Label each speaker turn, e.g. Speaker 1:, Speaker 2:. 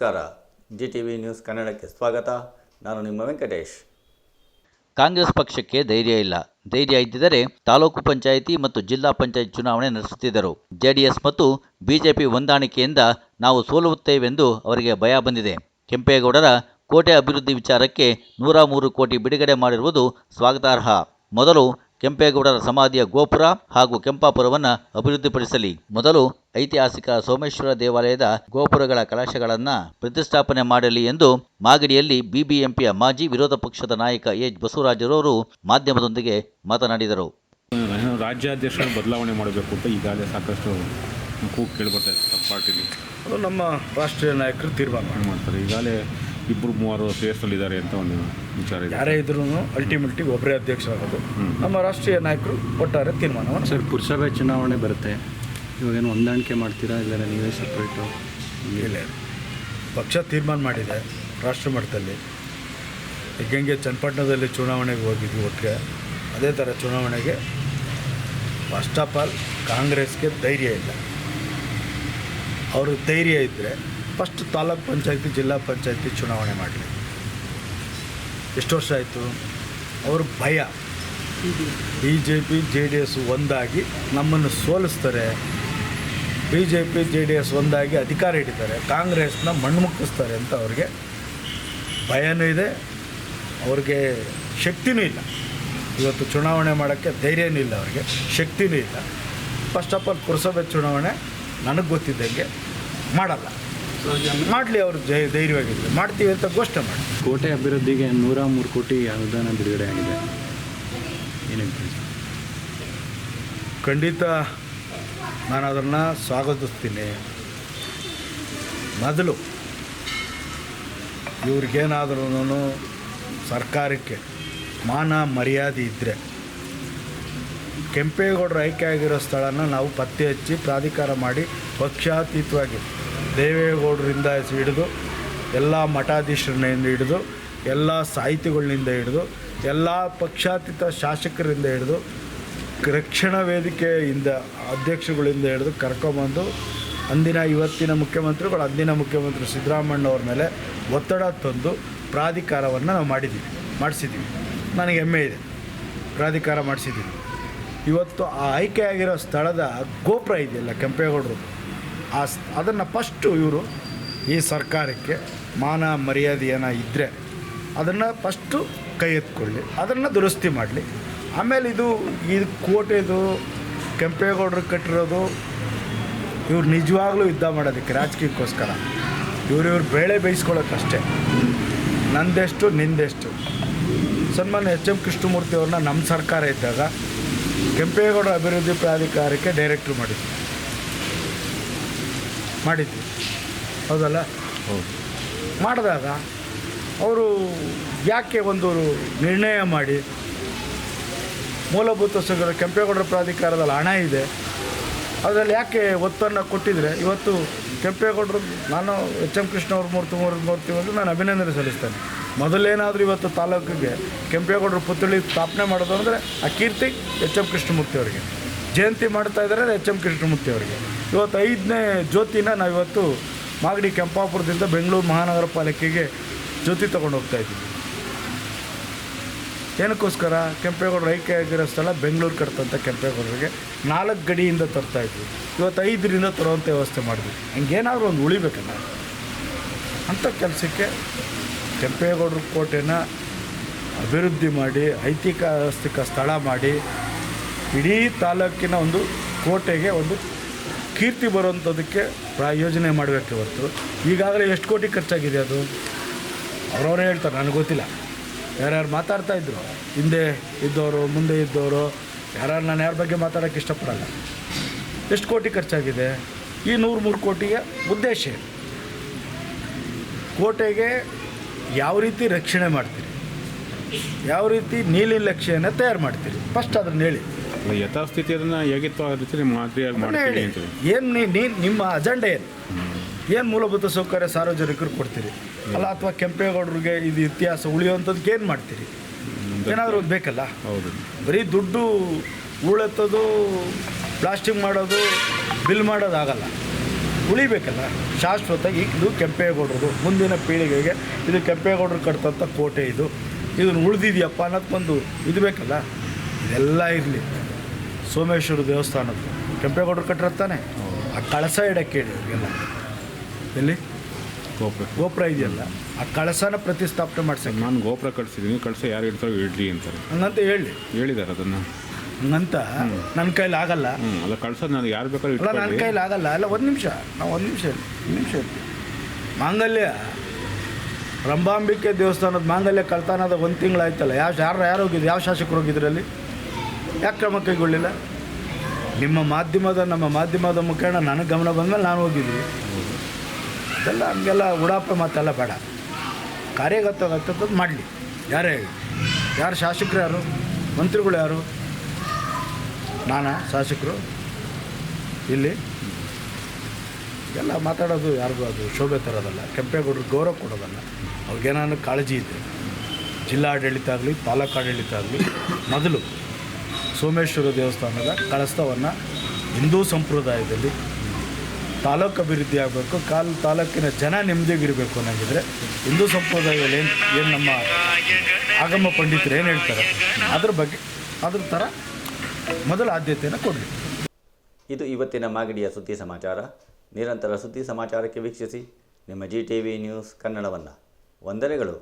Speaker 1: ನಮಸ್ಕಾರ. G T V news ಕನ್ನಡಕ್ಕೆ ಸ್ವಾಗತ. ನಾನು ನಿಮ್ಮ ವೆಂಕಟೇಶ್.
Speaker 2: ಕಾಂಗ್ರೆಸ್ ಪಕ್ಷಕ್ಕೆ ಧೈರ್ಯ ಇಲ್ಲ. ಧೈರ್ಯ ಇದ್ದಿದ್ದರೆ ತಾಲೂಕು ಪಂಚಾಯಿತಿ ಮತ್ತು ಜಿಲ್ಲಾ ಪಂಚಾಯತ್ ಚುನಾವಣೆ ನಡೆಸುತ್ತಿದ್ದರು. ಜೆಡಿಎಸ್ ಮತ್ತು ಬಿಜೆಪಿ ಹೊಂದಾಣಿಕೆಯಿಂದ ನಾವು ಸೋಲುತ್ತೇವೆಂದು ಅವರಿಗೆ ಭಯ ಬಂದಿದೆ. ಕೆಂಪೇಗೌಡರ ಕೋಟೆ ಅಭಿವೃದ್ಧಿ ವಿಚಾರಕ್ಕೆ ನೂರ ಮೂರು ಕೋಟಿ ಬಿಡುಗಡೆ ಮಾಡಿರುವುದು ಸ್ವಾಗತಾರ್ಹ. ಮೊದಲು ಕೆಂಪೇಗೌಡರ ಸಮಾಧಿಯ ಗೋಪುರ ಹಾಗೂ ಕೆಂಪಾಪುರವನ್ನು ಅಭಿವೃದ್ಧಿಪಡಿಸಲಿ. ಮೊದಲು ಐತಿಹಾಸಿಕ ಸೋಮೇಶ್ವರ ದೇವಾಲಯದ ಗೋಪುರಗಳ ಕಲಶಗಳನ್ನು ಪ್ರತಿಷ್ಠಾಪನೆ ಮಾಡಲಿ ಎಂದು ಮಾಗಡಿಯಲ್ಲಿ ಬಿಬಿಎಂಪಿಯ ಮಾಜಿ ವಿರೋಧ ಪಕ್ಷದ ನಾಯಕ ಎಚ್. ಬಸವರಾಜರವರು ಮಾಧ್ಯಮದೊಂದಿಗೆ ಮಾತನಾಡಿದರು.
Speaker 3: ರಾಜ್ಯಾಧ್ಯಕ್ಷ ರಾಜ್ಯಾಧ್ಯಕ್ಷರು ಬದಲಾವಣೆ ಮಾಡಬೇಕು ಅಂತ ಈಗಾಗಲೇ ಸಾಕಷ್ಟು ಕೂಗು ಕೇಳಿಬರ್ತಾ ಇದೆ ನಮ್ಮ ಪಾರ್ಟಿಲಿ
Speaker 4: ಅದು ನಮ್ಮ ರಾಷ್ಟ್ರೀಯ ನಾಯಕರು ತೀರ್ಮಾನ
Speaker 3: ಮಾಡ್ತಾರೆ. ಈಗಾಗಲೇ ಇಬ್ಬರು ಮೂವರು ಸೇರಿಸಲಿದ್ದಾರೆ ಅಂತ ಒಂದು ವಿಚಾರ ಇದೆ.
Speaker 4: ಯಾರೇ ಇದ್ರೂ ಅಲ್ಟಿಮೇಟ್ಲಿ ಒಬ್ಬರೇ ಅಧ್ಯಕ್ಷ ಆಗೋದು. ನಮ್ಮ ರಾಷ್ಟ್ರೀಯ ನಾಯಕರು ಒಟ್ಟಾರೆ ತೀರ್ಮಾನವನ್ನು
Speaker 5: ಸರ್ ಪುರಸಭೆ ಚುನಾವಣೆ ಬರುತ್ತೆ. ಇವಾಗೇನು ಹೊಂದಾಣಿಕೆ ಮಾಡ್ತೀರಾ? ಇಲ್ಲ ನೀವೇ ಸಪ್ರೇಟು
Speaker 4: ಇಲ್ಲ ಪಕ್ಷ ತೀರ್ಮಾನ ಮಾಡಿದೆ ರಾಷ್ಟ್ರ ಮಟ್ಟದಲ್ಲಿ ಈಗ ಹೆಂಗೆ ಚನ್ನಪಟ್ಟಣದಲ್ಲಿ ಚುನಾವಣೆಗೆ ಹೋಗಿದ್ವಿ ಒಟ್ಟಿಗೆ ಅದೇ ಥರ ಚುನಾವಣೆಗೆ ಫಸ್ಟ್ ಆಫ್ ಆಲ್ ಕಾಂಗ್ರೆಸ್ಗೆ ಧೈರ್ಯ ಇಲ್ಲ. ಅವರು ಧೈರ್ಯ ಇದ್ದರೆ ಫಸ್ಟ್ ತಾಲೂಕ್ ಪಂಚಾಯತಿ, ಜಿಲ್ಲಾ ಪಂಚಾಯತಿ ಚುನಾವಣೆ ಮಾಡಲಿ. ಎಷ್ಟು ವರ್ಷ ಆಯಿತು? ಅವ್ರ ಭಯ. B J P J D S ಒಂದಾಗಿ ನಮ್ಮನ್ನು ಸೋಲಿಸ್ತಾರೆ. B J P J D S ಒಂದಾಗಿ ಅಧಿಕಾರ ಹಿಡಿತಾರೆ. ಕಾಂಗ್ರೆಸ್ನ ಮಣ್ಣುಮುಕ್ಕಿಸ್ತಾರೆ ಅಂತ ಅವ್ರಿಗೆ ಭಯನೂ ಇದೆ. ಅವ್ರಿಗೆ ಶಕ್ತಿನೂ ಇಲ್ಲ. ಇವತ್ತು ಚುನಾವಣೆ ಮಾಡೋಕ್ಕೆ ಧೈರ್ಯನೂ ಇಲ್ಲ ಅವ್ರಿಗೆ. ಶಕ್ತಿನೂ ಇಲ್ಲ. ಫಸ್ಟ್ ಆಫ್ ಆಲ್ ಪುರಸಭೆ ಚುನಾವಣೆ ನನಗೆ ಗೊತ್ತಿದ್ದಂಗೆ ಮಾಡಲ್ಲ. ಮಾಡಲಿ ಅವರು ಜೈ ಧೈರ್ಯವಾಗಿದ್ದರು ಮಾಡ್ತೀವಿ ಅಂತ ಘೋಷಣೆ ಮಾಡಿ
Speaker 5: ಕೋಟೆ ಅಭಿವೃದ್ಧಿಗೆ ನೂರ ಮೂರು ಕೋಟಿ ಅನುದಾನ ಬಿಡುಗಡೆ ಆಗಿದೆ. ಏನೇನು
Speaker 4: ಖಂಡಿತ ನಾನು ಅದನ್ನು ಸ್ವಾಗತಿಸ್ತೀನಿ. ಮೊದಲು ಇವ್ರಿಗೇನಾದ್ರೂ ಸರ್ಕಾರಕ್ಕೆ ಮಾನ ಮರ್ಯಾದೆ ಇದ್ದರೆ ಕೆಂಪೇಗೌಡರು ಆಯ್ಕೆ ಆಗಿರೋ ಸ್ಥಳನ ನಾವು ಪತ್ತೆ ಹಚ್ಚಿ ಪ್ರಾಧಿಕಾರ ಮಾಡಿ ಪಕ್ಷಾತೀತವಾಗಿ ದೇವೇಗೌಡರಿಂದ ಹಿಡಿದು ಎಲ್ಲ ಮಠಾಧೀಶರನ್ನಿಂದ ಹಿಡಿದು ಎಲ್ಲ ಸಾಹಿತಿಗಳಿಂದ ಹಿಡಿದು ಎಲ್ಲ ಪಕ್ಷಾತೀತ ಶಾಸಕರಿಂದ ಹಿಡಿದು ರಕ್ಷಣಾ ವೇದಿಕೆಯಿಂದ ಅಧ್ಯಕ್ಷಗಳಿಂದ ಹಿಡಿದು ಕರ್ಕೊಂಬಂದು ಅಂದಿನ ಇವತ್ತಿನ ಮುಖ್ಯಮಂತ್ರಿಗಳು, ಅಂದಿನ ಮುಖ್ಯಮಂತ್ರಿ ಸಿದ್ದರಾಮಣ್ಣವ್ರ ಮೇಲೆ ಒತ್ತಡ ತಂದು ಪ್ರಾಧಿಕಾರವನ್ನು ನಾವು ಮಾಡಿದ್ದೀವಿ ಮಾಡಿಸಿದ್ದೀವಿ ನನಗೆ ಹೆಮ್ಮೆ ಇದೆ. ಪ್ರಾಧಿಕಾರ ಮಾಡಿಸಿದ್ದೀವಿ ಇವತ್ತು ಆ ಆಯ್ಕೆಯಾಗಿರೋ ಸ್ಥಳದ ಗೋಪುರ ಇದೆಯಲ್ಲ ಕೆಂಪೇಗೌಡರು ಆ ಅದನ್ನು ಫಸ್ಟು ಇವರು ಈ ಸರ್ಕಾರಕ್ಕೆ ಮಾನ ಮರ್ಯಾದೆ ಏನೋ ಇದ್ದರೆ ಅದನ್ನು ಫಸ್ಟು ಕೈ ಎತ್ಕೊಳ್ಳಿ, ಅದನ್ನು ದುರಸ್ತಿ ಮಾಡಲಿ. ಆಮೇಲೆ ಇದು ಇದು ಕೋಟೆದು, ಕೆಂಪೇಗೌಡರು ಕಟ್ಟಿರೋದು, ಇವ್ರು ನಿಜವಾಗ್ಲೂ ಯುದ್ಧ ಮಾಡೋದಕ್ಕೆ, ರಾಜಕೀಯಕ್ಕೋಸ್ಕರ. ಇವ್ರು ಇವ್ರು ಬೇಳೆ ಬೇಯಿಸ್ಕೊಳ್ಳೋಕ್ಕಷ್ಟೇ ನಂದೆಷ್ಟು, ನಿಂದೆಷ್ಟು. ಸನ್ಮಾನ್ಯ ಎಚ್ ಎಂ ಕೃಷ್ಣಮೂರ್ತಿ ಅವ್ರನ್ನ ನಮ್ಮ ಸರ್ಕಾರ ಇದ್ದಾಗ ಕೆಂಪೇಗೌಡ ಅಭಿವೃದ್ಧಿ ಪ್ರಾಧಿಕಾರಕ್ಕೆ ಡೈರೆಕ್ಟ್ರು ಮಾಡಿದ್ವಿ ಮಾಡಿದ್ವಿ. ಹೌದಲ್ಲ?
Speaker 3: ಹೌದು
Speaker 4: ಮಾಡಿದಾಗ ಅವರು ಯಾಕೆ ಒಂದು ನಿರ್ಣಯ ಮಾಡಿ ಮೂಲಭೂತ ಸಂಘದ ಕೆಂಪೇಗೌಡರ ಪ್ರಾಧಿಕಾರದಲ್ಲಿ ಹಣ ಇದೆ, ಅದರಲ್ಲಿ ಯಾಕೆ ಒತ್ತನ್ನು ಕೊಟ್ಟಿದ್ರೆ ಇವತ್ತು ಕೆಂಪೇಗೌಡರು, ನಾನು ಎಚ್ ಎಂ ಕೃಷ್ಣ ಅವ್ರ ಮೂರ್ತಿ ಮೂರ್ತಿ ಮೂರ್ತಿ ಅಂತ ನಾನು ಅಭಿನಂದನೆ ಸಲ್ಲಿಸ್ತೇನೆ. ಮೊದಲೇನಾದರೂ ಇವತ್ತು ತಾಲೂಕಿಗೆ ಕೆಂಪೇಗೌಡರು ಪುತ್ಥಳಿ ಸ್ಥಾಪನೆ ಮಾಡೋದು ಅಂದರೆ ಆ ಕೀರ್ತಿ ಎಚ್ ಎಂ ಕೃಷ್ಣಮೂರ್ತಿ ಅವರಿಗೆ. ಜಯಂತಿ ಮಾಡ್ತಾ ಇದ್ದಾರೆ ಎಚ್ ಎಂ ಕೃಷ್ಣಮೂರ್ತಿ ಅವರಿಗೆ. ಇವತ್ತು ಐದನೇ ಜ್ಯೋತಿನ ನಾವಿವತ್ತು ಮಾಗಡಿ ಕೆಂಪಾಪುರದಿಂದ ಬೆಂಗಳೂರು ಮಹಾನಗರ ಪಾಲಿಕೆಗೆ ಜ್ಯೋತಿ ತೊಗೊಂಡು ಹೋಗ್ತಾ ಇದ್ದೀವಿ. ಏನಕ್ಕೋಸ್ಕರ? ಕೆಂಪೇಗೌಡರು ಆಯ್ಕೆ ಆಗಿರೋ ಸ್ಥಳ ಬೆಂಗಳೂರು ಕಟ್ತಂಥ ಕೆಂಪೇಗೌಡರಿಗೆ ನಾಲ್ಕು ಗಡಿಯಿಂದ ತರ್ತಾ ಇದ್ವಿ. ಇವತ್ತು ಐದರಿಂದ ತರುವಂಥ ವ್ಯವಸ್ಥೆ ಮಾಡಿದ್ವಿ. ಹಂಗೇನಾದ್ರೂ ಒಂದು ಉಳಿಬೇಕಲ್ಲ. ಅಂಥ ಕೆಲಸಕ್ಕೆ ಕೆಂಪೇಗೌಡರ ಕೋಟೆನ ಅಭಿವೃದ್ಧಿ ಮಾಡಿ, ಐತಿಹಾಸಿಕ ಸ್ಥಳ ಮಾಡಿ ಇಡೀ ತಾಲೂಕಿನ ಒಂದು ಕೋಟೆಗೆ ಒಂದು ಕೀರ್ತಿ ಬರುವಂಥದ್ದಕ್ಕೆ ಪ್ರಾಯೋಜನೆ ಮಾಡಬೇಕು ಇವತ್ತು. ಈಗಾಗಲೇ ಎಷ್ಟು ಕೋಟಿ ಖರ್ಚಾಗಿದೆ ಅದು? ಅವರವರೇ ಹೇಳ್ತಾರೆ, ನನಗೆ ಗೊತ್ತಿಲ್ಲ. ಯಾರ್ಯಾರು ಮಾತಾಡ್ತಾ ಇದ್ರು? ಹಿಂದೆ ಇದ್ದವರು, ಮುಂದೆ ಇದ್ದವರು, ಯಾರ್ಯಾರು ನಾನು ಯಾರ ಬಗ್ಗೆ ಮಾತಾಡೋಕ್ಕೆ ಇಷ್ಟಪಡಲ್ಲ. ಎಷ್ಟು ಕೋಟಿ ಖರ್ಚಾಗಿದೆ? ಈ ನೂರು ಮೂರು ಕೋಟಿಯ ಉದ್ದೇಶ ಕೋಟೆಗೆ ಯಾವ ರೀತಿ ರಕ್ಷಣೆ ಮಾಡ್ತೀರಿ? ಯಾವ ರೀತಿ ನೀಲಿ ಲಕ್ಷ್ಯನ ತಯಾರು ಮಾಡ್ತೀರಿ? ಫಸ್ಟ್ ಅದನ್ನ ಹೇಳಿ.
Speaker 3: ಅಲ್ಲ ಯಥಾಸ್ಥಿತಿ ಅದನ್ನು ಹೇಗಿತ್ತು ಆ ರೀತಿ ಮಾದರಿಯಾಗಿ ಮಾಡ್ತೀವಿ ಅಂತ
Speaker 4: ಏನು ನೀ ನಿಮ್ಮ ಅಜೆಂಡೆ ಏನು? ಏನು ಮೂಲಭೂತ ಸೌಕರ್ಯ ಸಾರ್ವಜನಿಕರು ಕೊಡ್ತೀರಿ? ಅಲ್ಲ ಅಥವಾ ಕೆಂಪೇಗೌಡರಿಗೆ ಇದು ಇತಿಹಾಸ ಉಳಿಯುವಂಥದ್ದಕ್ಕೆ ಏನು ಮಾಡ್ತೀರಿ? ಏನಾದರೂ ಒಂದು ಬೇಕಲ್ಲ?
Speaker 3: ಹೌದು.
Speaker 4: ಬರೀ ದುಡ್ಡು ಉಳೆತ್ತೋದು ಪ್ಲಾಸ್ಟಿಕ್ ಮಾಡೋದು ಬಿಲ್ ಮಾಡೋದಾಗಲ್ಲ. ಉಳಿಬೇಕಲ್ಲ? ಶಾಶ್ವತ ಇದು ಕೆಂಪೇಗೌಡರದು. ಮುಂದಿನ ಪೀಳಿಗೆಗೆ ಇದು ಕೆಂಪೇಗೌಡರು ಕಟ್ತಂಥ ಕೋಟೆ ಇದು. ಇದನ್ನು ಉಳಿದಿದೆಯಪ್ಪ ಬಂದು ಇದು ಬೇಕಲ್ಲ? ಇದೆಲ್ಲ ಇರಲಿ. ಸೋಮೇಶ್ವರ ದೇವಸ್ಥಾನದ್ದು. ಕೆಂಪೇಗೌಡರು ಕಟ್ಟಿರತ್ತಾನೆ ಆ ಕಳಸ ಇಡಕ್ಕೆ ಹೇಳಿ ಅವ್ರಿಗೆಲ್ಲ ಎಲ್ಲಿ?
Speaker 3: ಗೋಪುರ.
Speaker 4: ಗೋಪುರ ಇದೆಯಲ್ಲ. ಆ ಕಳಸನ ಪ್ರತಿಷ್ಠಾಪನೆ ಮಾಡ್ಸಕ್ಕೆ.
Speaker 3: ನಾನು ಗೋಪುರ ಕಟ್ಸಿದ್ದೀನಿ ಕಳಸ ಯಾರು ಇಡ್ತಾರೋ ಇಡ್ಲಿ ಅಂತಾರೆ.
Speaker 4: ಹಂಗಂತ ಹೇಳಿ.
Speaker 3: ಹೇಳಿದ್ದಾರೆ ಅದನ್ನು.
Speaker 4: ಹಂಗಂತ ನನ್ನ ಕೈಲಿ ಆಗಲ್ಲ.
Speaker 3: ಅಲ್ಲ ಕಳ್ಸೋದು ನಾನು ಯಾರು ಬೇಕಾದ್ರೂ
Speaker 4: ಅಲ್ಲ ನನ್ನ
Speaker 3: ಇಟ್ಕೊಳ್ಳಿ
Speaker 4: ಕೈಲಿ ಆಗಲ್ಲ. ಅಲ್ಲ ಒಂದು ನಿಮಿಷ. ನಾವು ಒಂದು ನಿಮಿಷ ಒಂದು ನಿಮಿಷ ಇರ್ತೀವಿ ಮಾಂಗಲ್ಯ. ರಂಭಾಂಬಿಕೆ ದೇವಸ್ಥಾನದ ಮಾಂಗಲ್ಯ ಕಳ್ತಾನದ ಒಂದು ತಿಂಗಳಾಯ್ತಲ್ಲ ಯಾವ ಯಾರು ಯಾರು ಹೋಗಿದ್ರು? ಯಾವ ಶಾಸಕರು ಹೋಗಿದ್ರಲ್ಲಿ ಯಾಕೆ ಕ್ರಮ ಕೈಗೊಳ್ಳಿಲ್ಲ? ನಿಮ್ಮ ಮಾಧ್ಯಮದ, ನಮ್ಮ ಮಾಧ್ಯಮದ ಮುಖಾಂಡ ನನಗೆ ಗಮನ ಬಂದಮೇಲೆ ನಾನು ಹೋಗಿದ್ವಿ ಅದೆಲ್ಲ ಹಂಗೆಲ್ಲ ಉಡಾಪ ಮಾತೆಲ್ಲ ಬೇಡ. ಕಾರ್ಯಗತವಾಗ್ತದ್ದು ಮಾಡಲಿ. ಯಾರೇ, ಯಾರು ಶಾಸಕರು ಯಾರು, ಮಂತ್ರಿಗಳು ಯಾರು? ನಾನಾ ಶಾಸಕರು? ಇಲ್ಲಿ? ಎಲ್ಲ ಮಾತಾಡೋದು ಯಾರಿಗೂ ಅದು ಶೋಭೆ ತರೋದಲ್ಲ. ಕೆಂಪೇಗೌಡರು ಗೌರವ ಕೊಡೋದಲ್ಲ. ಅವ್ರಿಗೇನಾದ್ರು ಕಾಳಜಿ ಇದೆ. ಜಿಲ್ಲಾಡಳಿತ ಆಗಲಿ ತಾಲೂಕು ಆಡಳಿತ ಆಗಲಿ, ಮೊದಲು ಸೋಮೇಶ್ವರ ದೇವಸ್ಥಾನದ ಕಳಸ್ತವನ್ನು ಹಿಂದೂ ಸಂಪ್ರದಾಯದಲ್ಲಿ ತಾಲೂಕು ಅಭಿವೃದ್ಧಿ ಆಗಬೇಕು, ಕಾಲು ತಾಲೂಕಿನ ಜನ ನೆಮ್ಮದಿಗಿರಬೇಕು ಅನ್ನೋಂಗಿದ್ರೆ ಹಿಂದೂ ಸಂಪ್ರದಾಯದಲ್ಲಿ ಏನು ಏನು ನಮ್ಮ ಆಗಮ ಪಂಡಿತರು ಏನು ಹೇಳ್ತಾರೆ, ಅದ್ರ ಬಗ್ಗೆ, ಅದ್ರ ಥರ ಮೊದಲ ಆದ್ಯತೆಯನ್ನು ಕೊಡಲಿ
Speaker 1: ಇದು ಇವತ್ತಿನ ಮಾಗಡಿಯ ಸುದ್ದಿ ಸಮಾಚಾರ. ನಿರಂತರ ಸುದ್ದಿ ಸಮಾಚಾರಕ್ಕೆ ವೀಕ್ಷಿಸಿ, ನಿಮ್ಮ ಜಿ ಟಿ ವಿ ನ್ಯೂಸ್ ಕನ್ನಡವನ್ನು. ವಂದನೆಗಳು.